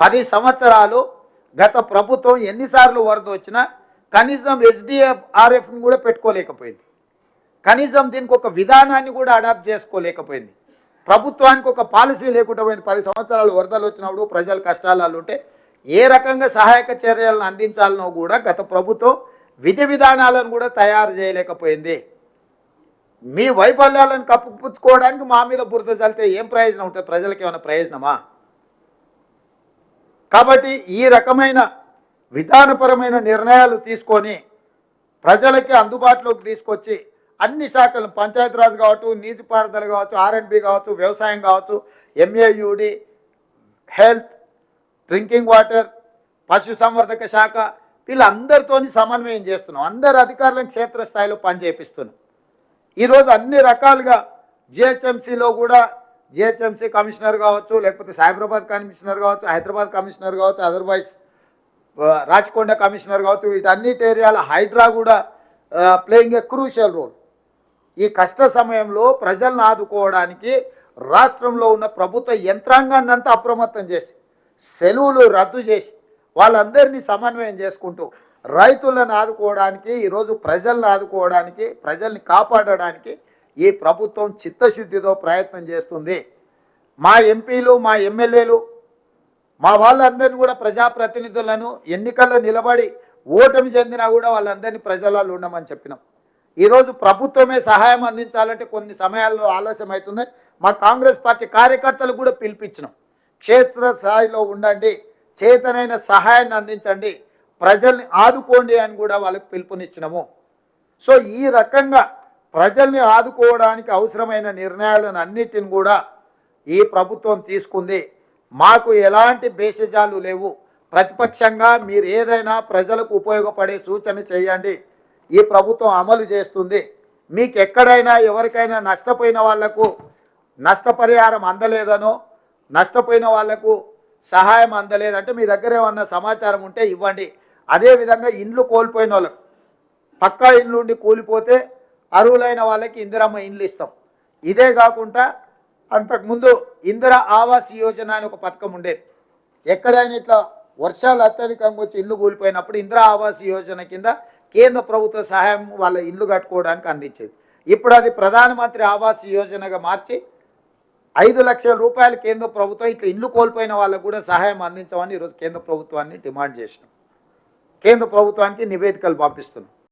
పది సంవత్సరాలు గత ప్రభుత్వం ఎన్నిసార్లు వరద వచ్చినా కనీసం ఎస్డిఎఫ్ ఆర్ఎఫ్ని కూడా పెట్టుకోలేకపోయింది. కనీసం దీనికి ఒక విధానాన్ని కూడా అడాప్ట్ చేసుకోలేకపోయింది. ప్రభుత్వానికి ఒక పాలసీ లేకుండా పోయింది. పది సంవత్సరాలు వరదలు వచ్చినప్పుడు ప్రజలు కష్టాలు ఉంటే ఏ రకంగా సహాయక చర్యలను అందించాలనో కూడా గత ప్రభుత్వం విధి విధానాలను కూడా తయారు చేయలేకపోయింది. మీ వైఫల్యాలను కప్పుపుచ్చుకోవడానికి మా మీద బురద చల్లితే ఏం ప్రయోజనం ఉంటుంది? ప్రజలకు ఏమైనా ప్రయోజనమా? కాబట్టి ఈ రకమైన విధానపరమైన నిర్ణయాలు తీసుకొని ప్రజలకి అందుబాటులోకి తీసుకొచ్చి అన్ని శాఖలు పంచాయతీరాజ్ కావచ్చు నీటిపారుదల కావచ్చు ఆర్ఎండ్బి కావచ్చు వ్యవసాయం కావచ్చు ఎంఏయుడి హెల్త్ డ్రింకింగ్ వాటర్ పశుసంవర్ధక శాఖ వీళ్ళందరితోని సమన్వయం చేస్తున్నాం. అందరు అధికారులను క్షేత్రస్థాయిలో పనిచేపిస్తున్నాం. ఈరోజు అన్ని రకాలుగా జిహెచ్ఎంసీలో కూడా జిహెచ్ఎంసీ కమిషనర్ కావచ్చు లేకపోతే సైబరాబాద్ కమిషనర్ కావచ్చు హైదరాబాద్ కమిషనర్ కావచ్చు అదర్వైజ్ రాచకొండ కమిషనర్ కావచ్చు వీటన్నిటి ఏరియాల హైడ్రా కూడా ప్లేయింగ్ ఎ క్రూషియల్ రోల్ ఈ కష్ట సమయంలో ప్రజలను ఆదుకోవడానికి రాష్ట్రంలో ఉన్న ప్రభుత్వ యంత్రాంగాన్ని అంతా అప్రమత్తం చేసి సెలవులు రద్దు చేసి వాళ్ళందరినీ సమన్వయం చేసుకుంటూ రైతులను ఆదుకోవడానికి ఈరోజు ప్రజలను ఆదుకోవడానికి ప్రజల్ని కాపాడడానికి ఈ ప్రభుత్వం చిత్తశుద్ధితో ప్రయత్నం చేస్తుంది. మా ఎంపీలు మా ఎమ్మెల్యేలు మా వాళ్ళందరినీ కూడా ప్రజాప్రతినిధులను ఎన్నికల్లో నిలబడి ఓటమి చెందినా కూడా వాళ్ళందరినీ ప్రజలలో ఉండమని చెప్పినాం. ఈరోజు ప్రభుత్వమే సహాయం అందించాలంటే కొన్ని సమయాల్లో ఆలస్యం అవుతుంది. మా కాంగ్రెస్ పార్టీ కార్యకర్తలు కూడా పిలిపించినాం. క్షేత్ర స్థాయిలో ఉండండి చేతనైన సహాయాన్ని అందించండి ప్రజల్ని ఆదుకోండి అని కూడా వాళ్ళకి పిలుపునిచ్చినాము. సో ఈ రకంగా ప్రజల్ని ఆదుకోవడానికి అవసరమైన నిర్ణయాలను అన్నిటిని కూడా ఈ ప్రభుత్వం తీసుకుంది. మాకు ఎలాంటి బేసిజాలు లేవు. ప్రతిపక్షంగా మీరు ఏదైనా ప్రజలకు ఉపయోగపడే సూచన చేయండి. ఈ ప్రభుత్వం అమలు చేస్తుంది. మీకు ఎక్కడైనా ఎవరికైనా నష్టపోయిన వాళ్ళకు నష్టపరిహారం అందలేదనో నష్టపోయిన వాళ్ళకు సహాయం అందలేదంటే మీ దగ్గర ఏమన్నా సమాచారం ఉంటే ఇవ్వండి. అదేవిధంగా ఇండ్లు కోల్పోయిన వాళ్ళకు పక్కా ఇండ్లు ఉండి కూలిపోతే అర్హులైన వాళ్ళకి ఇందిరమ్మ ఇండ్లు ఇస్తాం. ఇదే కాకుండా అంతకుముందు ఇందిర ఆవాస్ యోజన అని ఒక పథకం ఉండేది ఎక్కడైనా ఇట్లా వర్షాలు అత్యధికంగా వచ్చి ఇల్లు కూలిపోయినప్పుడు ఇందిరా ఆవాస్ యోజన కింద కేంద్ర ప్రభుత్వ సహాయం వాళ్ళ ఇల్లు కట్టుకోవడానికి అందించేది. ఇప్పుడు అది ప్రధానమంత్రి ఆవాస్ యోజనగా మార్చి ఐదు లక్షల రూపాయలు కేంద్ర ప్రభుత్వం ఇట్లా ఇల్లు కోల్పోయిన వాళ్ళకు కూడా సహాయం అందించమని ఈరోజు కేంద్ర ప్రభుత్వాన్ని డిమాండ్ చేసినాం. కేంద్ర ప్రభుత్వానికి నివేదికలు పంపిస్తున్నాం.